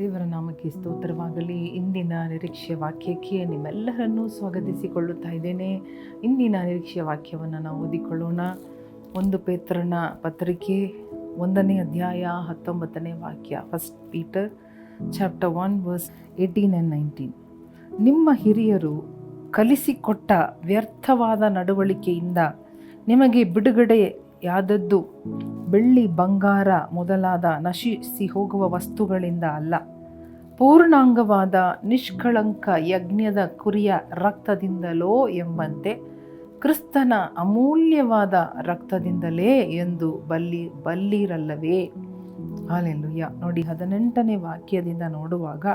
ದೇವರ ನಾಮಕ್ಕೆ ಸ್ತೋತ್ರವಾಗಲಿ. ಇಂದಿನ ನಿರೀಕ್ಷೆಯ ವಾಕ್ಯಕ್ಕೆ ನಿಮ್ಮೆಲ್ಲರನ್ನೂ ಸ್ವಾಗತಿಸಿಕೊಳ್ಳುತ್ತಾ ಇದ್ದೇನೆ. ಇಂದಿನ ನಿರೀಕ್ಷೆಯ ವಾಕ್ಯವನ್ನು ನಾವು ಓದಿಕೊಳ್ಳೋಣ. ಒಂದು ಪೇತ್ರನ ಪತ್ರಿಕೆ ಒಂದನೇ ಅಧ್ಯಾಯ ಹತ್ತೊಂಬತ್ತನೇ ವಾಕ್ಯ. First Peter chapter one verse eighteen and nineteen ನಿಮ್ಮ ಹಿರಿಯರು ಕಲಿಸಿಕೊಟ್ಟ ವ್ಯರ್ಥವಾದ ನಡವಳಿಕೆಯಿಂದ ನಿಮಗೆ ಬಿಡುಗಡೆಯಾದದ್ದು ಬೆಳ್ಳಿ ಬಂಗಾರ ಮೊದಲಾದ ನಶಿಸಿ ಹೋಗುವ ವಸ್ತುಗಳಿಂದ ಅಲ್ಲ. ಪೂರ್ಣಾಂಗವಾದ ನಿಷ್ಕಳಂಕ ಯಜ್ಞದ ಕುರಿಯ ರಕ್ತದಿಂದಲೋ ಎಂಬಂತೆ ಕ್ರಿಸ್ತನ ಅಮೂಲ್ಯವಾದ ರಕ್ತದಿಂದಲೇ ಎಂದು ಬಲ್ಲಿ ಬಲ್ಲಿರಲ್ಲವೇ? ಹಾಲೆಲ್ಲುಯ್ಯ ನೋಡಿ, ಹದಿನೆಂಟನೇ ವಾಕ್ಯದಿಂದ ನೋಡುವಾಗ,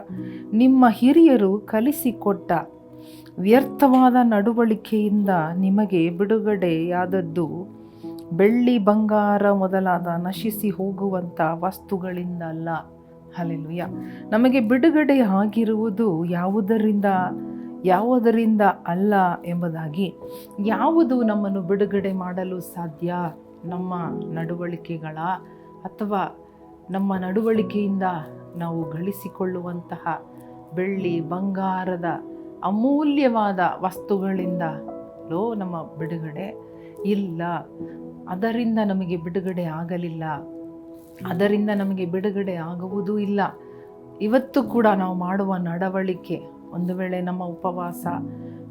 ನಿಮ್ಮ ಹಿರಿಯರು ಕಲಿಸಿಕೊಟ್ಟ ವ್ಯರ್ಥವಾದ ನಡವಳಿಕೆಯಿಂದ ನಿಮಗೆ ಬಿಡುಗಡೆಯಾದದ್ದು ಬೆಳ್ಳಿ ಬಂಗಾರ ಮೊದಲಾದ ನಶಿಸಿ ಹೋಗುವಂಥ ವಸ್ತುಗಳಿಂದ ಅಲ್ಲ ಹಾಲೆಲ್ಲುಯ್ಯ. ನಮಗೆ ಬಿಡುಗಡೆ ಆಗಿರುವುದು ಯಾವುದರಿಂದ ಯಾವುದರಿಂದ ಅಲ್ಲ ಎಂಬುದಾಗಿ ಯಾವುದು ನಮ್ಮನ್ನು ಬಿಡುಗಡೆ ಮಾಡಲು ಸಾಧ್ಯ? ನಮ್ಮ ನಡವಳಿಕೆಗಳ ಅಥವಾ ನಮ್ಮ ನಡವಳಿಕೆಯಿಂದ ನಾವು ಗಳಿಸಿಕೊಳ್ಳುವಂತಹ ಬೆಳ್ಳಿ ಬಂಗಾರದ ಅಮೂಲ್ಯವಾದ ವಸ್ತುಗಳಿಂದ ಲೋ ನಮ್ಮ ಬಿಡುಗಡೆ ಇಲ್ಲ. ಅದರಿಂದ ನಮಗೆ ಬಿಡುಗಡೆ ಆಗಲಿಲ್ಲ. ಅದರಿಂದ ನಮಗೆ ಬಿಡುಗಡೆ ಆಗುವುದೂ ಇಲ್ಲ. ಇವತ್ತು ಕೂಡ ನಾವು ಮಾಡುವ ನಡವಳಿಕೆ, ಒಂದು ವೇಳೆ ನಮ್ಮ ಉಪವಾಸ,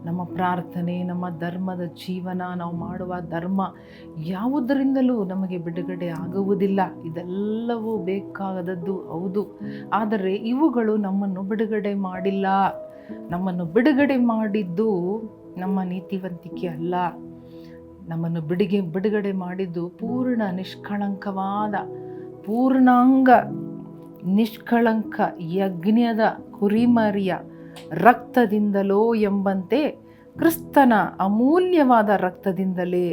ನಮ್ಮ ಪ್ರಾರ್ಥನೆ, ನಮ್ಮ ಧರ್ಮದ ಜೀವನ, ನಾವು ಮಾಡುವ ಧರ್ಮ ಯಾವುದರಿಂದಲೂ ನಮಗೆ ಬಿಡುಗಡೆ ಆಗುವುದಿಲ್ಲ. ಇದೆಲ್ಲವೂ ಬೇಕಾದದ್ದು ಹೌದು. ಆದರೆ ಇವುಗಳು ನಮ್ಮನ್ನು ಬಿಡುಗಡೆ ಮಾಡಿಲ್ಲ. ನಮ್ಮನ್ನು ಬಿಡುಗಡೆ ಮಾಡಿದ್ದು ನಮ್ಮ ನೀತಿವಂತಿಕೆ ಅಲ್ಲ. ನಮ್ಮನ್ನು ಬಿಡುಗೆ, ಬಿಡುಗಡೆ ಮಾಡಿದ್ದು ಪೂರ್ಣ ನಿಷ್ಕಳಂಕವಾದ, ಪೂರ್ಣಾಂಗ ನಿಷ್ಕಳಂಕ ಯಜ್ಞದ ಕುರಿಮರಿಯ ರಕ್ತದಿಂದಲೋ ಎಂಬಂತೆ ಕ್ರಿಸ್ತನ ಅಮೂಲ್ಯವಾದ ರಕ್ತದಿಂದಲೇ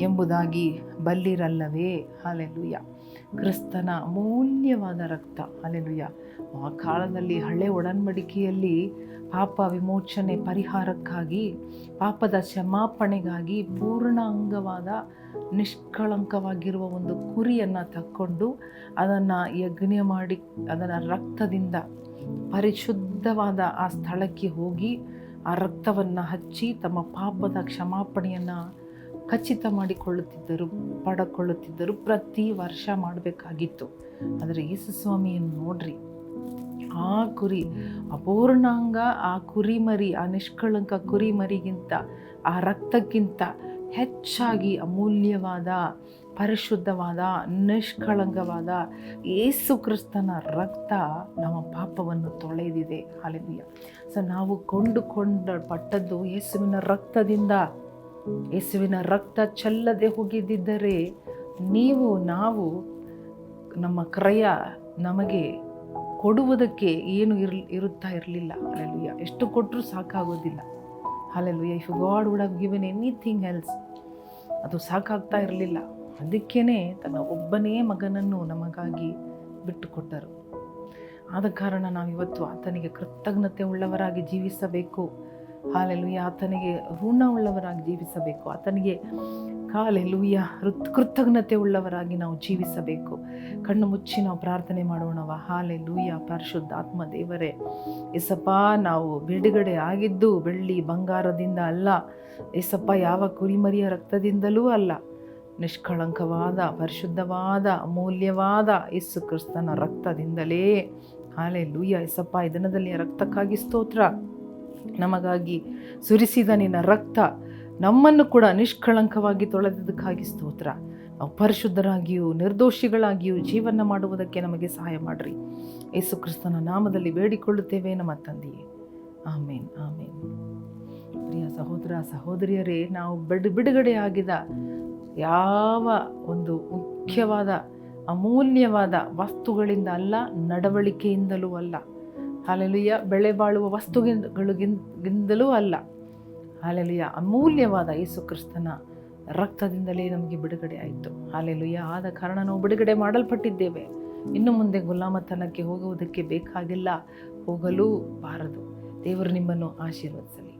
ಎಂಬುದಾಗಿ ಬಲ್ಲಿರಲ್ಲವೇ? ಹಾಲೆಲುಯ್ಯ. ಕ್ರಿಸ್ತನ ಅಮೂಲ್ಯವಾದ ರಕ್ತ. ಹಾಲೆಲುಯ್ಯ. ಆ ಕಾಲದಲ್ಲಿ ಹಳೆ ಒಡನ್ಬಡಿಕೆಯಲ್ಲಿ ಪಾಪ ವಿಮೋಚನೆ ಪರಿಹಾರಕ್ಕಾಗಿ, ಪಾಪದ ಕ್ಷಮಾಪಣೆಗಾಗಿ ಪೂರ್ಣ ಅಂಗವಾದ ನಿಷ್ಕಳಂಕವಾಗಿರುವ ಒಂದು ಕುರಿಯನ್ನು ತಕ್ಕೊಂಡು ಅದನ್ನು ಯಜ್ಞ ಮಾಡಿ, ಅದನ್ನು ರಕ್ತದಿಂದ ಪರಿಶುದ್ಧವಾದ ಆ ಸ್ಥಳಕ್ಕೆ ಹೋಗಿ ಆ ರಕ್ತವನ್ನು ಹಚ್ಚಿ ತಮ್ಮ ಪಾಪದ ಕ್ಷಮಾಪಣೆಯನ್ನು ಖಚಿತ ಮಾಡಿಕೊಳ್ಳುತ್ತಿದ್ದರು, ಪಡಕೊಳ್ಳುತ್ತಿದ್ದರು, ಪ್ರತಿ ವರ್ಷ ಮಾಡಬೇಕಾಗಿತ್ತು. ಆದರೆ ಯೇಸು ಸ್ವಾಮಿಯನ್ನು ನೋಡ್ರಿ, ಆ ಕುರಿ, ಅಪೂರ್ಣಾಂಗ, ಆ ಕುರಿಮರಿ, ಆ ನಿಷ್ಕಳಂಕ ಕುರಿಮರಿಗಿಂತ, ಆ ರಕ್ತಕ್ಕಿಂತ ಹೆಚ್ಚಾಗಿ ಅಮೂಲ್ಯವಾದ, ಪರಿಶುದ್ಧವಾದ, ನಿಷ್ಕಳಂಕವಾದ ಏಸು ಕ್ರಿಸ್ತನ ರಕ್ತ ನಮ್ಮ ಪಾಪವನ್ನು ತೊಳೆದಿದೆ. ಹಾಲೆಲುಯ್ಯ ಸೊ ನಾವು ಕೊಂಡುಕೊಂಡ ಪಟ್ಟದ್ದು ಯೇಸುವಿನ ರಕ್ತದಿಂದ. ಯೇಸುವಿನ ರಕ್ತ ಚೆಲ್ಲದೆ ಹೋಗಿದ್ದರೆ ನೀವು, ನಾವು ನಮ್ಮ ಕ್ರಯ ನಮಗೆ ಕೊಡುವುದಕ್ಕೆ ಏನು ಇರ್, ಇರುತ್ತಾ ಇರಲಿಲ್ಲ. ಹಾಲೆಲುಯ್ಯ ಎಷ್ಟು ಕೊಟ್ಟರೂ ಸಾಕಾಗೋದಿಲ್ಲ. Hallelujah if God would have given anything else ಅದು ಸಾಕಾಗ್ತಾ ಇರಲಿಲ್ಲ. ಅದಕ್ಕೇ ತನ್ನ ಒಬ್ಬನೇ ಮಗನನ್ನು ನಮಗಾಗಿ ಬಿಟ್ಟುಕೊಟ್ಟರು. ಆದ ಕಾರಣ ನಾವಿವತ್ತು ಆತನಿಗೆ ಕೃತಜ್ಞತೆ ಉಳ್ಳವರಾಗಿ ಜೀವಿಸಬೇಕು. ಹಾಲೆಲುಯ್ಯ. ಆತನಿಗೆ ಋಣವುಳ್ಳವರಾಗಿ ಜೀವಿಸಬೇಕು. ಆತನಿಗೆ ಕಾಲೆಲುಯ್ಯ, ಹೃತ್ ಕೃತಜ್ಞತೆ ಉಳ್ಳವರಾಗಿ ನಾವು ಜೀವಿಸಬೇಕು. ಕಣ್ಣು ಮುಚ್ಚಿ ನಾವು ಪ್ರಾರ್ಥನೆ ಮಾಡೋಣವ. ಹಾಲೆ ಲೂಯ್ಯ ಪರಿಶುದ್ಧ ಆತ್ಮ ದೇವರೇ. ಎಸಪ್ಪ ನಾವು ಬಿಡುಗಡೆ ಆಗಿದ್ದು ಬೆಳ್ಳಿ ಬಂಗಾರದಿಂದ ಅಲ್ಲ. ಎಸಪ್ಪ ಯಾವ ಕುರಿಮರಿಯ ರಕ್ತದಿಂದಲೂ ಅಲ್ಲ. ನಿಷ್ಕಳಂಕವಾದ, ಪರಿಶುದ್ಧವಾದ, ಅಮೂಲ್ಯವಾದ ಯೇಸು ಕ್ರಿಸ್ತನ ರಕ್ತದಿಂದಲೇ. ಹಾಲೆ ಲೂಯ್ಯ ಎಸಪ್ಪ ಈ ದಿನದಲ್ಲಿ ರಕ್ತಕ್ಕಾಗಿ ಸ್ತೋತ್ರ. ನಮಗಾಗಿ ಸುರಿಸಿದ ನಿನ್ನ ರಕ್ತ ನಮ್ಮನ್ನು ಕೂಡ ನಿಷ್ಕಳಂಕವಾಗಿ ತೊಳೆದಿದ್ದಕ್ಕಾಗಿ ಸ್ತೋತ್ರ. ನಾವು ಪರಿಶುದ್ಧರಾಗಿಯೂ ನಿರ್ದೋಷಿಗಳಾಗಿಯೂ ಜೀವನ ಮಾಡುವುದಕ್ಕೆ ನಮಗೆ ಸಹಾಯ ಮಾಡಿರಿ. ಯೇಸು ಕ್ರಿಸ್ತನ ನಾಮದಲ್ಲಿ ಬೇಡಿಕೊಳ್ಳುತ್ತೇವೆ ನಮ್ಮ ತಂದೆಯೇ. ಆಮೇನ್ ಆಮೇನ್. ಪ್ರಿಯ ಸಹೋದರ, ಸಹೋದರಿಯರೇ, ನಾವು ಬಿಡ್, ಬಿಡುಗಡೆ ಆಗಿದ ಯಾವ ಒಂದು ಮುಖ್ಯವಾದ, ಅಮೂಲ್ಯವಾದ ವಸ್ತುಗಳಿಂದ ಅಲ್ಲ, ನಡವಳಿಕೆಯಿಂದಲೂ ಅಲ್ಲ. ಹಾಲೆಲುಯ್ಯ. ಬೆಳೆ ಬಾಳುವ ವಸ್ತುಗಳಿಗಿಂದಲೂ ಅಲ್ಲ. ಹಾಲೆಲುಯ್ಯ. ಅಮೂಲ್ಯವಾದ ಯೇಸು ಕ್ರಿಸ್ತನ ರಕ್ತದಿಂದಲೇ ನಮಗೆ ಬಿಡುಗಡೆ ಆಯಿತು. ಹಾಲೆಲುಯ್ಯ. ಆದ ಕಾರಣ ನಾವು ಬಿಡುಗಡೆ ಮಾಡಲ್ಪಟ್ಟಿದ್ದೇವೆ. ಇನ್ನು ಮುಂದೆ ಗುಲಾಮತನಕ್ಕೆ ಹೋಗುವುದಕ್ಕೆ ಬೇಕಾಗಿಲ್ಲ. ಹೋಗಲೂ ಬಾರದು. ದೇವರು ನಿಮ್ಮನ್ನು ಆಶೀರ್ವದಿಸಲಿ.